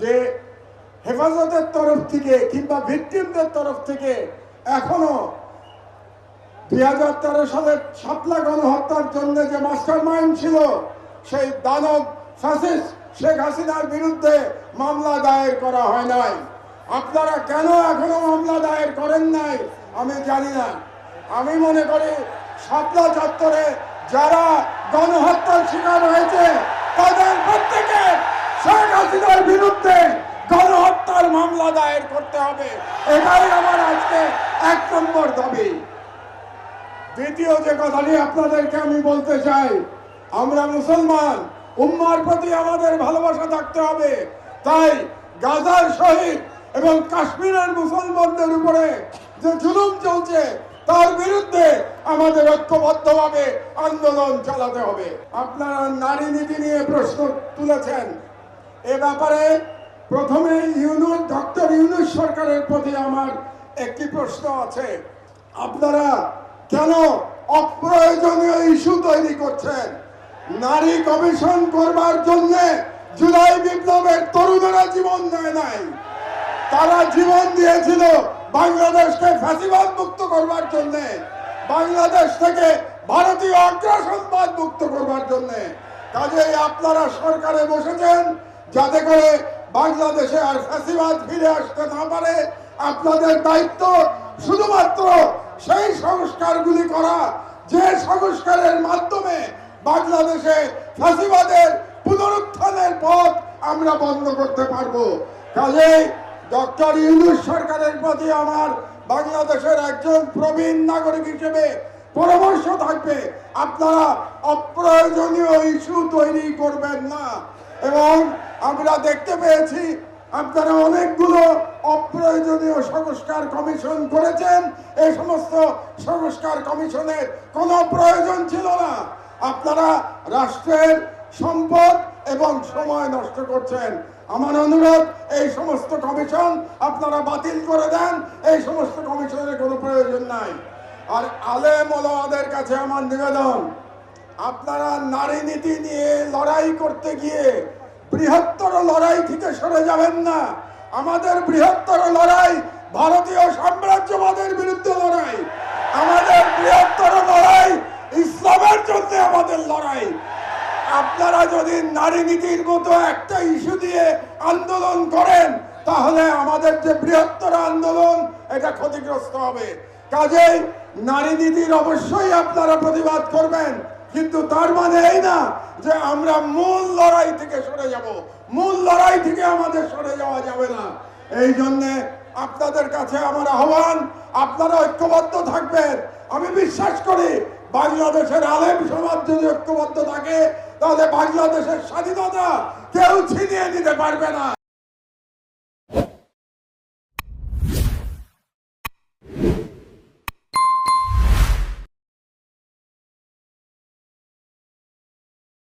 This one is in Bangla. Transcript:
যে হেফাজতের তরফ থেকে কিংবা ভিকটিমদের তরফ থেকে এখনও দুই হাজার তেরো সালের সাতলা গণহত্যার জন্য যে মাস্টার মাইন্ড ছিল, সেই দানব ফ্যাসিস্ট শেখ হাসিনার বিরুদ্ধে মামলা দায়ের করা হয় নাই। আপনারা কেন এখনও মামলা দায়ের করেন নাই, আমি জানি না। আমি মনে করি সাতলা চত্বরে যারা গণহত্যার শিকার হয়েছে, তাদের প্রত্যেকে শেখ হাসিনার বিরুদ্ধে গণহত্যার মামলা দায়ের করতে হবে। এটাই আমার আজকে এক নম্বর দাবি। দ্বিতীয় যে কথাটি আপনাদেরকে আমি বলতে চাই, আমরা মুসলমান, উম্মার প্রতি আমাদের ভালোবাসা থাকতে হবে। তাই গাজার শহীদ এবং কাশ্মীরের মুসলমানদের উপরে যে জুলুম চলছে, তার বিরুদ্ধে আমাদের ঐক্যবদ্ধভাবে আন্দোলন চালাতে হবে। আপনারা নারী নীতি নিয়ে প্রশ্ন তুলেছেন এ ব্যাপারে প্রথমে ইউনুস, ডক্টর ইউনুস সরকারের প্রতি আমার একটি প্রশ্ন আছে। আপনারা কেন অপ্রয়োজনীয় ইস্যু তৈরি করছেন? নারী কমিশন করবার জন্য জুলাই বিপ্লবের তরুণেরা জীবন দেয় নাই। তারা জীবন দিয়েছিল বাংলাদেশকে ফ্যাসিবাদ মুক্ত করবার জন্য, বাংলাদেশ থেকে ভারতীয় অগ্রাসনবাদ মুক্ত করবার জন্য। কাজেই আপনারা সরকারে বসেছেন যাতে করে বাংলাদেশে আর ফ্যাসিবাদ ফিরে আসতে না পারে, আপনাদের দায়িত্ব শুধুমাত্র সেই সংস্কারগুলি করা, যে সংস্কারের মাধ্যমে বাংলাদেশে ফ্যাসিবাদের পুনরুত্থানের পথ আমরা বন্ধ করতে পারব। কাজেই ডক্টর ইউনুস সরকারের প্রতি আমার বাংলাদেশের একজন প্রবীণ নাগরিক হিসেবে পরামর্শ থাকবে, আপনারা অপ্রয়োজনীয় ইস্যু তৈরি করবেন না। এবং আমরা দেখতে পেয়েছি, আপনারা অনেকগুলো অপ্রয়োজনীয় সংস্কার কমিশন করেছেন। এই সমস্ত সংস্কার কমিশনের কোনো প্রয়োজন ছিল না। আপনারা রাষ্ট্রের সম্পদ এবং সময় নষ্ট করছেন। আমার অনুরোধ, এই সমস্ত কমিশন আপনারা বাতিল করে দেন। এই সমস্ত কমিশনের কোনো প্রয়োজন নাই। আর আলেম ওলামাদের কাছে আমার নিবেদন আপনারা নারী নীতি নিয়ে লড়াই করতে গিয়ে বৃহত্তর লড়াই থেকে সরে যাবেন না। আমাদের বৃহত্তর লড়াই ভারতীয় সাম্রাজ্যবাদের বিরুদ্ধে লড়াই। আমাদের বৃহত্তর লড়াই ইসলামের জন্য আমাদের লড়াই। আপনারা যদি নারী নীতির মতো একটা ইস্যু দিয়ে আন্দোলন করেন, তাহলে আমাদের যে বৃহত্তর আন্দোলন, এটা ক্ষতিগ্রস্ত হবে। কাজেই নারী নীতির অবশ্যই আপনারা প্রতিবাদ করবেন। কিন্তু তার মানে এই না যে আমরা মূল লড়াই থেকে সরে যাব। মূল লড়াই থেকে আমাদের সরে যাওয়া যাবে না। এই জন্যে আপনাদের কাছে আমার আহ্বান, আপনারা ঐক্যবদ্ধ থাকবেন। আমি বিশ্বাস করি, বাংলাদেশের আলেম সমাজ যদি ঐক্যবদ্ধ থাকে, তাহলে বাংলাদেশের স্বাধীনতা কেউ ছিনিয়ে নিতে পারবে না।